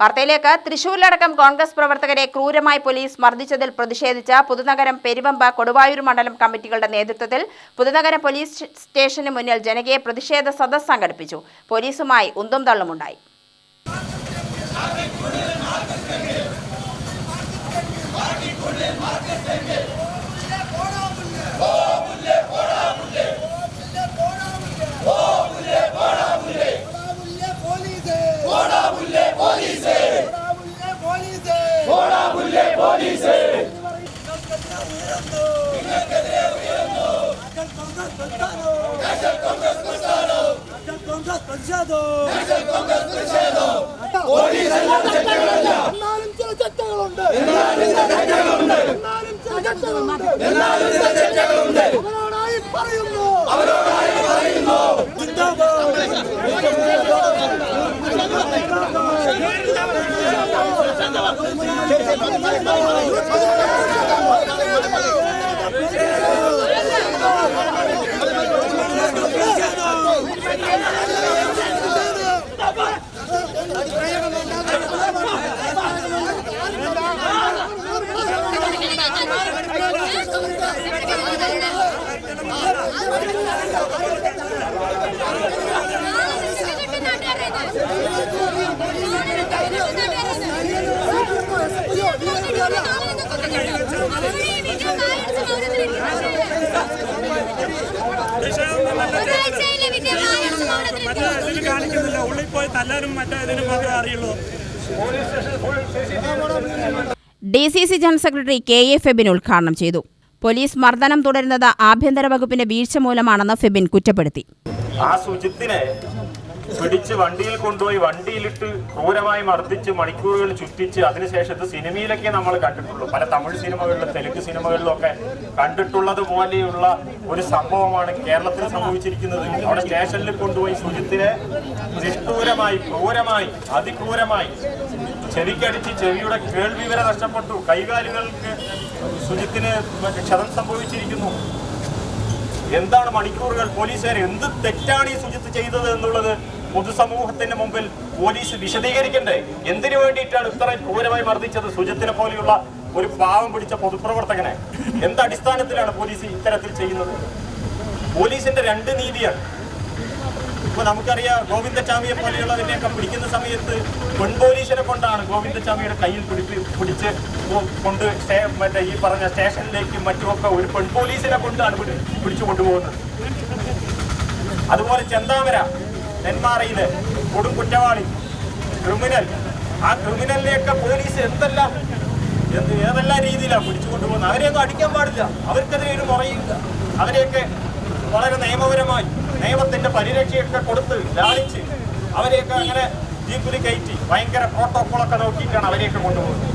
വാർത്തയിലേക്ക് തൃശൂരിലടക്കം കോൺഗ്രസ് പ്രവർത്തകരെ ക്രൂരമായി പോലീസ് മർദ്ദിച്ചതിൽ പ്രതിഷേധിച്ച പുതുനഗരം പെരുവമ്പ കൊടുവായൂർ മണ്ഡലം കമ്മിറ്റികളുടെ നേതൃത്വത്തിൽ പുതുനഗരം പോലീസ് സ്റ്റേഷന് മുന്നിൽ ജനകീയ പ്രതിഷേധ സദസ് സംഘടിപ്പിച്ചു പോലീസുമായി ഉന്തും തള്ളുമുണ്ടായി പോടാ കോൺഗ്രസ് പ്രതിഷേധം എന്നാലും ചില ചട്ടകളുണ്ട് എന്നാലും ചില ചട്ടകളുണ്ട് അവരോടായി പറയുന്നു അവരോടായി മറ്റേ ഇതിൽ കാണിക്കുന്നില്ല. ഉള്ളിൽ പോയി തല്ലാനും മറ്റേ ഇതിനും മാത്രമേ അറിയുള്ളൂ. D C C general secretary K A Febin ഉദ്ഘാടനം ചെയ്തു. പോലീസ് മർദ്ദനം തുടരുന്നത് ആഭ്യന്തര വകുപ്പിന്റെ വീഴ്ച മൂലമാണെന്ന് ഫെബിൻ കുറ്റപ്പെടുത്തി. ആ പിടിച്ച് വണ്ടിയിൽ കൊണ്ടുപോയി വണ്ടിയിലിട്ട് ക്രൂരമായി മർദ്ദിച്ച് മണിക്കൂറുകൾ ചുറ്റിച്ച് അതിനുശേഷം സിനിമയിലൊക്കെ നമ്മൾ കണ്ടിട്ടുള്ളൂ. പല തമിഴ് സിനിമകളിലും തെലുങ്ക് സിനിമകളിലും ഒക്കെ കണ്ടിട്ടുള്ളത് പോലെയുള്ള ഒരു സംഭവമാണ് കേരളത്തിൽ സംഭവിച്ചിരിക്കുന്നത്. അവിടെ സ്റ്റേഷനിൽ കൊണ്ടുപോയി സുജിത്തിനെ നിഷ്ഠൂരമായി ക്രൂരമായി അതിക്രൂരമായി ചെവിക്കടിച്ച് ചെവിയുടെ കേൾവി വരെ നഷ്ടപ്പെട്ടു. കൈകാലുകൾക്ക് സുജിത്തിന് ക്ഷതം സംഭവിച്ചിരിക്കുന്നു. എന്താണ് മണിക്കൂറുകൾ? പോലീസുകാർ എന്ത് തെറ്റാണ് ഈ സുജിത്ത് ചെയ്തത് എന്നുള്ളത് പൊതുസമൂഹത്തിന്റെ മുമ്പിൽ പോലീസ് വിശദീകരിക്കണ്ടേ? എന്തിനു വേണ്ടിയിട്ടാണ് ഇത്ര ക്രൂരമായി മർദ്ദിച്ചത് സുജിത്തിനെ പോലെയുള്ള ഒരു പാവം പിടിച്ച പൊതുപ്രവർത്തകനെ? എന്ത് അടിസ്ഥാനത്തിലാണ് പോലീസ് ഇത്തരത്തിൽ ചെയ്യുന്നത്? പോലീസിന്റെ രണ്ട് നീതിയാണ്. ഇപ്പൊ നമുക്കറിയാം ഗോവിന്ദചാമിയെ പോലെയുള്ളതിനെയൊക്കെ പിടിക്കുന്ന സമയത്ത് പെൺപോലീസിനെ കൊണ്ടാണ് ഗോവിന്ദചാമിയുടെ കയ്യിൽ പിടിച്ച് കൊ- കൊണ്ട് മറ്റേ ഈ പറഞ്ഞ സ്റ്റേഷനിലേക്കും മറ്റുമൊക്കെ ഒരു പെൺപോലീസിനെ കൊണ്ടാണ് പിടി- പിടിച്ചു കൊണ്ടുപോകുന്നത്. അതുപോലെ ചെന്താമര. നെന്മാറയിലെ കൊടും കുറ്റവാളി ക്രിമിനൽ ആ ക്രിമിനലിനെയൊക്കെ പോലീസ് എന്തെല്ലാം എന്ത് ഏതെല്ലാം രീതിയിലാണ് പിടിച്ചു കൊണ്ടുപോകുന്നത് അവരെയൊന്നും അടിക്കാൻ പാടില്ല. അവർക്കെതിരെ ഒരു മുറയില്ല അവരെയൊക്കെ വളരെ നിയമപരമായി നിയമത്തിന്റെ പരിരക്ഷയൊക്കെ കൊടുത്ത് ലാളിച്ച് അവരെയൊക്കെ അങ്ങനെ ജീപ്പിൽ കയറ്റി ഭയങ്കര പ്രോട്ടോക്കോളൊക്കെ നോക്കിയിട്ടാണ് അവരെയൊക്കെ കൊണ്ടുപോകുന്നത്.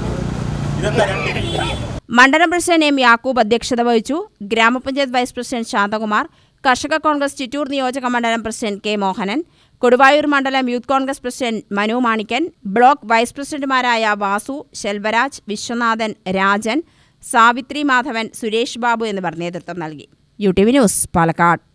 ഇതെന്താ മണ്ഡലം പ്രസിഡന്റ് എം യാക്കൂബ് അധ്യക്ഷത വഹിച്ചു. ഗ്രാമപഞ്ചായത്ത് വൈസ് പ്രസിഡന്റ് ശാന്തകുമാർ കർഷക കോൺഗ്രസ് ചിറ്റൂർ നിയോജക മണ്ഡലം പ്രസിഡന്റ് കെ മോഹനൻ കൊടുവായൂർ മണ്ഡലം youth Congress president Manu Manikkan block vice പ്രസിഡന്റുമാരായ വാസു ശെൽവരാജ് വിശ്വനാഥൻ രാജൻ സാവിത്രി മാധവൻ സുരേഷ് ബാബു എന്നിവർ നേതൃത്വം നൽകി. U T V news Palakkad.